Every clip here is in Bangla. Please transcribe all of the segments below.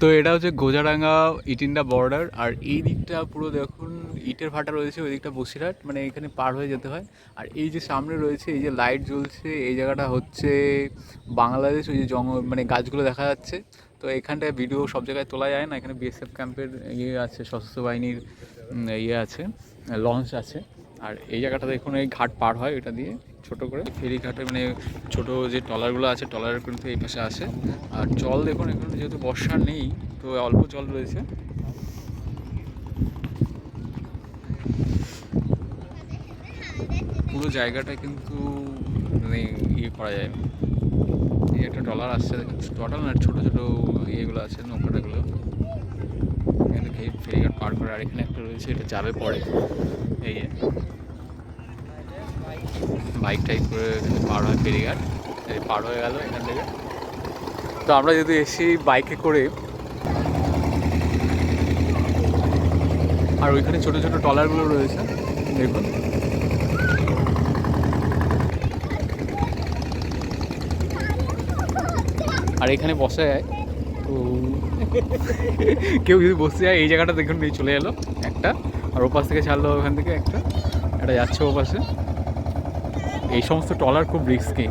তো এটা হচ্ছে গোজারাঙ্গা ইটিন্ডা বর্ডার, আর এই দিকটা পুরো দেখুন, ইটের ভাটা রয়েছে ওই দিকটা বসিরহাট মানে এখানে পার হয়ে যেতে হয়। আর এই যে সামনে রয়েছে, এই যে লাইট জ্বলছে, এই জায়গাটা হচ্ছে বাংলাদেশ, ওই যে জঙ্গল মানে গাছগুলো দেখা যাচ্ছে। তো এখানটায় ভিডিও সব জায়গায় তোলা যায় না, এখানে বিএসএফ ক্যাম্পের ইয়ে আছে, সশস্ত্র বাহিনীর ইয়ে আছে লঞ্চ আছে। আর এই জায়গাটা দেখুন এই ঘাট পার হয় এটা দিয়ে ছোট করে। ফেরি ঘাটে মানে ছোট যে ট্রলারগুলো আছে, ট্রলার কিন্তু এই পাশে আসে আর জল দেখুন, এখানে যেহেতু বর্ষা নেই, তো অল্প জল রয়েছে। পুরো জায়গাটা কিন্তু মানে ইয়ে করা যায়। এই একটা ট্রলার আসছে ট্রলার না ছোটো ছোটো ইয়েগুলো আছে, নৌকাটাগুলো। এখান ফেরিঘাট পার করে আর এখানে একটা রয়েছে, এটা যাবে পরে। এই বাইক টাইক করে এখানে পার হয় ফেরিঘাট পার হয়ে গেল এখান থেকে। তো আমরা যদি এসি বাইকে করে, আর ওইখানে ছোট ছোট ট্রলারগুলো রয়েছে, দেখুন। আর এখানে বসা যায়। তো কেউ যদি বসতে যায়, এই জায়গাটা দেখুন, এই চলে এলো একটা। আর ওপাশ থেকে ছাড়লো ওখান থেকে একটা। একটা যাচ্ছে ওপাশে। এই সমস্ত ট্রলার খুব রিস্কি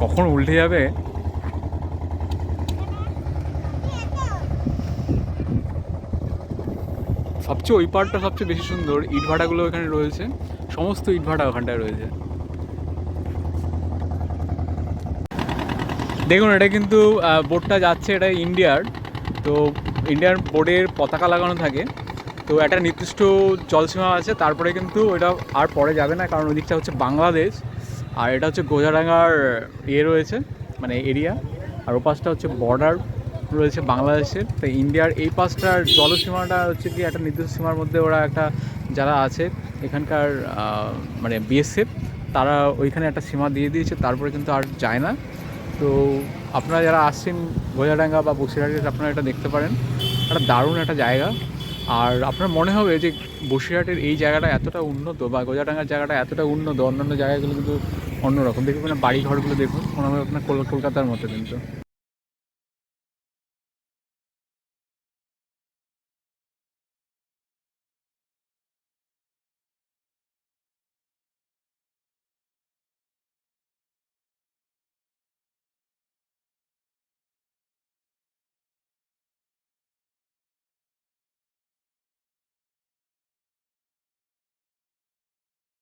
কখন উল্টে যাবে? সবচেয়ে ওই পার্টটা সবচেয়ে বেশি সুন্দর। ইট ইটভাটাগুলো এখানে রয়েছে। সমস্ত ইট ইটভাটা ওখানটায় রয়েছে। দেখুন, এটা কিন্তু বোটটা যাচ্ছে, এটা ইন্ডিয়ার। তো ইন্ডিয়ার বোর্ডের পতাকা লাগানো থাকে। তো একটা নির্দিষ্ট জলসীমা আছে, তারপরে কিন্তু ওটা আর পরে যাবে না, কারণ ওই দিকটা হচ্ছে বাংলাদেশ। আর এটা হচ্ছে গোজারাঙ্গার ইয়ে রয়েছে মানে এরিয়া। আর ও পাশটা হচ্ছে বর্ডার রয়েছে বাংলাদেশের। তো ইন্ডিয়ার এই পাশটার জলসীমাটা হচ্ছে কি, একটা নির্দিষ্ট সীমার মধ্যে ওরা একটা যারা আছে, এখানকার মানে বিএসএফ তারা ওইখানে একটা সীমা দিয়ে দিয়েছে, তারপরে কিন্তু আর যায় না। তো আপনারা যারা আসছেন গোজাডাঙ্গা বা বসিরহাটের আপনারা এটা দেখতে পারেন। একটা দারুণ একটা জায়গা। আর আপনার মনে হবে যে বসিরহাটের এই জায়গাটা এতটা উন্নত বা গোজাডাঙ্গার জায়গাটা এতটা উন্নত, অন্যান্য জায়গাগুলো কিন্তু অন্যরকম। দেখুন বাড়ি ঘরগুলো দেখুন, মনে হবে আপনার কল- কলকাতার মতো কিন্তু।